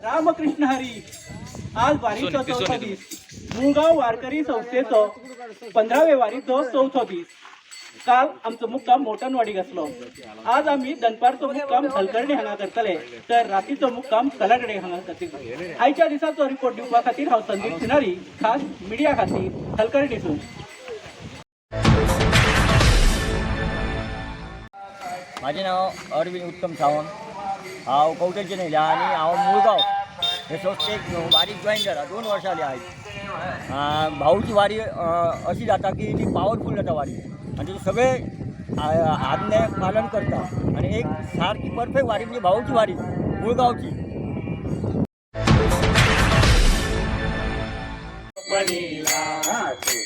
रामकृष्ण हरी. आज वारीचो चौथा दीस मुळगाव वारकरी संस्थेचो पंधरावे वारीचो चौथो दीस काल आमचो मुक्काम मोटनवाडीक आसलो आज आमी दनपारचो मुक्काम हलकर्णी हांगा करतले तर रातीचो मुक्काम कलागडे हांगा करतले आयच्या दिसाचो रिपोर्ट दिवपा खातीर हांव संदीप सिनारी खास मिडिया खातीर हलकर्णीसून माझे नाव अरविंद उत्तम सावंत. हांव कवटेचे न्हयल्या आनी हांव मुळगांव. हे संस्थेक वारीक जॉईन करा. दोन वर्सां जाली भाऊची वारी अशी जाता की ती पावरफूल जाता वारी. आनी तिथे सगळे आज्ञा पालन करता. आनी एक सारकी परफेक्ट वारी म्हणजे भाऊची वारी मुळगांवची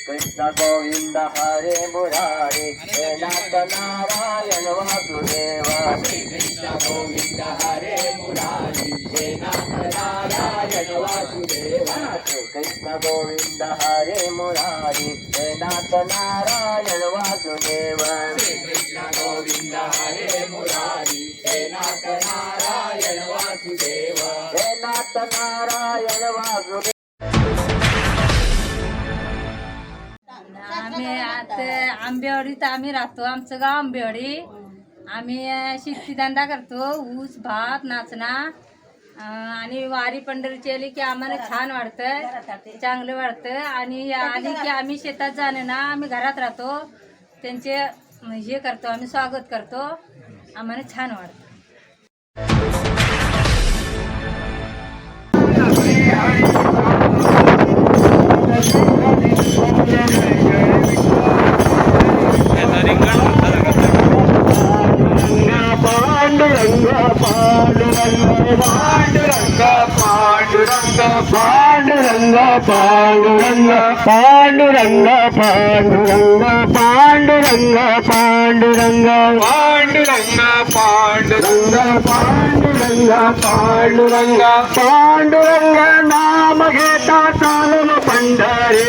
कृष्ण गोविंद हरे मुरारे हे नाथ नारायण वासुदेव कृष्ण गोविंद हरे मुरारी हे नाथ नारायण वासुदेव कृष्ण गोविंद हरे मुरारी हे नाथ नारायण वासुदेव कृष्ण गोविंद हरे मुरारी हे नाथ नारायण वासुदेव हे नाथ नारायण वासुदेव आम्ही आता आंबेवाडीत आम्ही राहतो. आमचं गाव आंबेवाडी. आम्ही अं, करतो. ऊस भात नाचणा आणि वारी पंढरीची आली की आम्हाला छान वाटतं चांगलं वाटतं आणि आली की आम्ही शेतात जाणे ना आम्ही घरात राहतो. त्यांचे हे करतो. आम्ही स्वागत करतो. आम्हाला छान वाटतं you. பாண்டுரங்க பாண்டுரங்க பாண்டுரங்க பாண்டுரங்க பாண்டுரங்க பாண்டுரங்க பாண்டுரங்க பாண்டுரங்க பாண்டுரங்க பாண்டுரங்க பாண்டுரங்க பாண்டுரங்க நாம கேட்டா காலம் பண்டரே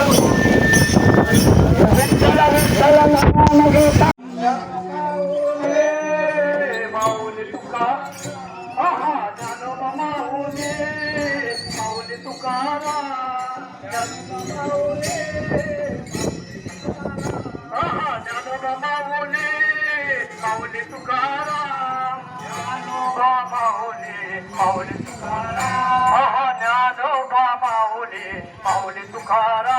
माऊली आहा ज्ञानोबा माऊली माऊली तुकाराम माऊली माऊली तुकाराम ज्ञानोबा माऊली माऊली तुकाराम.